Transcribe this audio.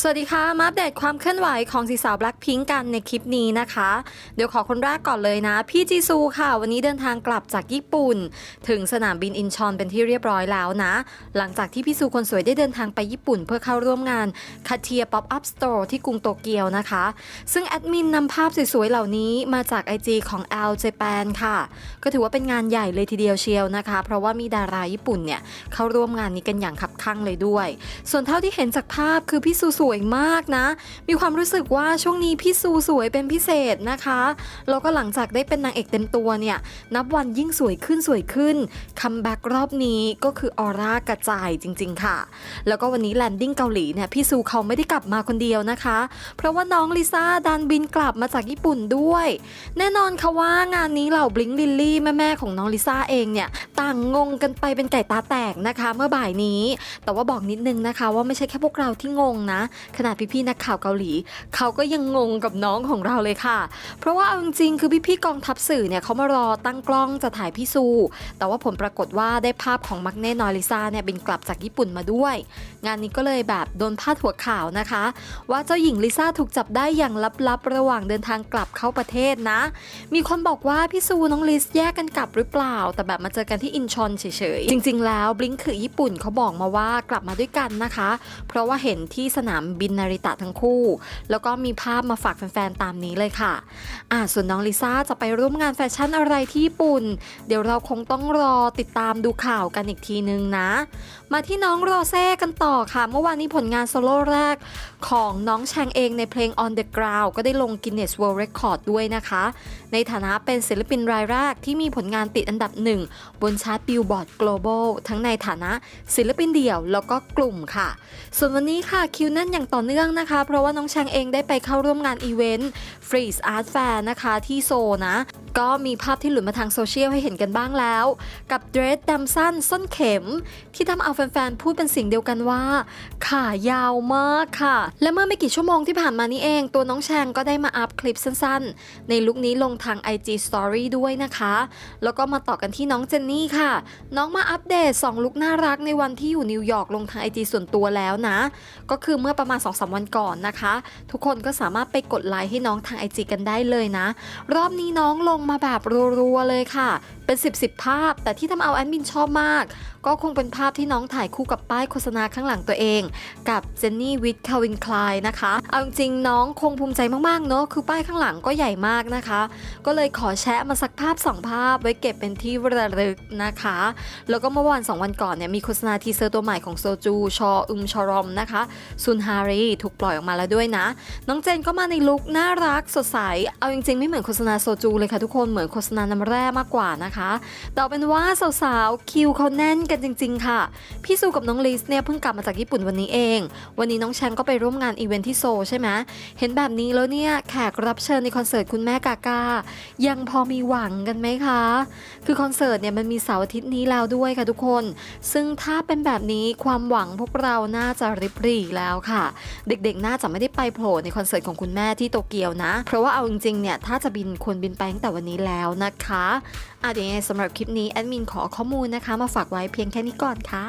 สวัสดีค่ะ มาอัปเดตความเคลื่อนไหวของสีสาว Blackpink กันในคลิปนี้นะคะ เดี๋ยวขอคนแรกก่อนเลยนะ พี่จีซูค่ะ วันนี้เดินทางกลับจากญี่ปุ่น ถึงสนามบินอินชอนเป็นที่เรียบร้อยแล้วนะ หลังจากที่พี่ซูคนสวยได้เดินทางไปญี่ปุ่น เพื่อเข้าร่วมงานคาเทียป๊อปอัพสโตร์ที่กรุงโตเกียวนะคะ ซึ่งแอดมินนำภาพสวยๆเหล่านี้มาจาก IG ของ L Japan ค่ะ ก็ถือว่าเป็นงานใหญ่เลยทีเดียวเชียวนะคะ เพราะว่ามีดาราญี่ปุ่นเนี่ยเข้าร่วมงานนี้กันอย่างขับข้างเลยด้วย ส่วนเท่าที่เห็นจากภาพคือพี่ซูวยมากนะ มีความรู้สึกว่าช่วงนี้พี่ซูสวยเป็นพิเศษนะคะแล้วก็หลังจากได้เป็นนางเอกเต็มตัวเนี่ยนับวันยิ่งสวยขึ้นสวยขึ้นคัมแบ็กรอบนี้ก็คือออร่ากระจายจริง ๆ ค่ะ แล้วก็วันนี้แลนดิ้งเกาหลีเนี่ยพี่ซูเขาไม่ได้กลับมาคนเดียวนะคะ เพราะว่าน้องลิซ่าดันบินกลับมาจากญี่ปุ่นด้วย แน่นอนค่ะว่างานนี้เหล่าบลิงลิลลี่แม่ๆของน้องลิซ่าเองเนี่ยต่างงงกันไปเป็นไก่ตาแตกนะคะ เมื่อบ่ายนี้ แต่ว่าบอกนิดนึงนะคะ ว่าไม่ใช่แค่พวกเราที่งงนะขนาดพี่ๆนักข่าวเกาหลี เขาก็ยังงงกับน้องของเราเลยค่ะ เพราะว่าเอาจริงๆคือพี่ๆกองทัพสื่อเนี่ยเขามารอตั้งกล้องจะถ่ายพี่ซู แต่ว่าผลปรากฏว่าได้ภาพของมักเน่นอยลิซ่าเนี่ยบินกลับจากญี่ปุ่นมาด้วย งานนี้ก็เลยแบบโดนพาดหัวข่าวนะคะ ว่าเจ้าหญิงลิซ่าถูกจับได้อย่างลับๆ ระหว่างเดินทางกลับเข้าประเทศนะ มีคนบอกว่าพี่ซูน้องลิซแยกกันกลับหรือเปล่า แต่แบบมาเจอกันที่อินชอนเฉยๆ จริง ๆ แล้วบลิงคือญี่ปุ่นเขาบอกมาว่ากลับมาด้วยกันนะคะ เพราะว่าเห็นที่สนามบินนาริตะทั้งคู่ แล้วก็มีภาพมาฝากแฟนๆตามนี้เลยค่ะอ่าส่วนน้องลิซ่าจะไปร่วมงานแฟชั่นอะไรที่ญี่ปุ่น เดี๋ยวเราคงต้องรอติดตามดูข่าวกันอีกทีนึงนะ มาที่น้องโรเซ่กันต่อค่ะ เมื่อวานนี้ผลงานโซโล่แรกของน้องแชงเองในเพลง On the Ground ก็ได้ลง Guinness World Record ด้วยนะคะ ในฐานะเป็นศิลปินรายแรกที่มีผลงานติดอันดับหนึ่งบนชาร์ต Billboard Global ทั้งในฐานะศิลปินเดี่ยวแล้วก็กลุ่มค่ะ ส่วนวันนี้ค่ะคิวแน่นอย่างต่อเนื่องนะคะ เพราะว่าน้องแชงเองได้ไปเข้าร่วมงานอีเวนต์ Freeze Art Fair นะคะที่โซนะก็มีภาพที่หลุดมาทางโซเชียลให้เห็นกันบ้างแล้ว กับเดรสดำสั้นส้นเข็ม ที่ทำเอาแฟนๆ พูดเป็นเสียงเดียวกันว่า ขายาวมากค่ะ และเมื่อไม่กี่ชั่วโมงที่ผ่านมานี้เอง ตัวน้องแชงก็ได้มาอัพคลิปสั้นๆ ในลุคนี้ลงทาง IG Story ด้วยนะคะ แล้วก็มาต่อกันที่น้องเจนนี่ค่ะ น้องมาอัปเดต 2 ลุคน่ารักในวันที่อยู่นิวยอร์กลงทาง IG ส่วนตัวแล้วนะ ก็คือเมื่อประมาณ2-3วันก่อนนะคะ ทุกคนก็สามารถไปกดไลค์ให้น้องทาง IG กันได้เลยนะ รอบนี้น้องลงมาแบบรัวๆเลยค่ะเป็น 10บสภาพ แต่ที่ทำเอาแอดมินชอบมาก ก็คงเป็นภาพที่น้องถ่ายคู่กับป้ายโฆษณาข้างหลังตัวเอง กับเจนนี่วิทคาวินคลายนะคะ เอาจริงๆน้องคงภูมิใจมากๆเนอะคือป้ายข้างหลังก็ใหญ่มากนะคะ ก็เลยขอแชะมาสักภาพ 2 ภาพไว้เก็บเป็นที่ระลึกนะคะ แล้วก็เมื่อวัน 2 วันก่อนเนี่ยมีโฆษณาทีเซอร์ตัวใหม่ของโซจูชออึมชอรอมนะคะซุนฮารีถูกปล่อยออกมาแล้วด้วยนะ น้องเจนก็มาในลุคน่ารักสดใส เอาจริงๆไม่เหมือนโฆษณาโซจูเลยค่ะทุกคนเหมือนโฆษณาน้ำแร่มากกว่านะคะแต่เอาเป็นว่าสาวๆคิวเขาแน่นกันจริง ๆ ค่ะ พี่ซูกับน้องลิสเนี่ยเพิ่งกลับมาจากญี่ปุ่นวันนี้เอง วันนี้น้องแชงก็ไปร่วมงานอีเวนท์ที่โซใช่ไหมเห็นแบบนี้แล้วเนี่ยแขกรับเชิญในคอนเสิร์ตคุณแม่กากายังพอมีหวังกันไหมคะ คือคอนเสิร์ตเนี่ยมันมีเสาร์อาทิตย์นี้แล้วด้วยค่ะทุกคน ซึ่งถ้าเป็นแบบนี้ความหวังพวกเราน่าจะริบหรี่แล้วค่ะ เด็กๆน่าจะไม่ได้ไปโผล่ในคอนเสิร์ตของคุณแม่ที่โตเกียวนะ เพราะว่าเอาจริงๆเนี่ยถ้าจะบินควรบินไปตั้งแต่วันนี้แล้วนะคะอะเดี๋ยวยังไงสำหรับคลิปนี้แอดมินขอข้อมูลนะคะ มาฝากไว้เพียงแค่นี้ก่อนค่ะ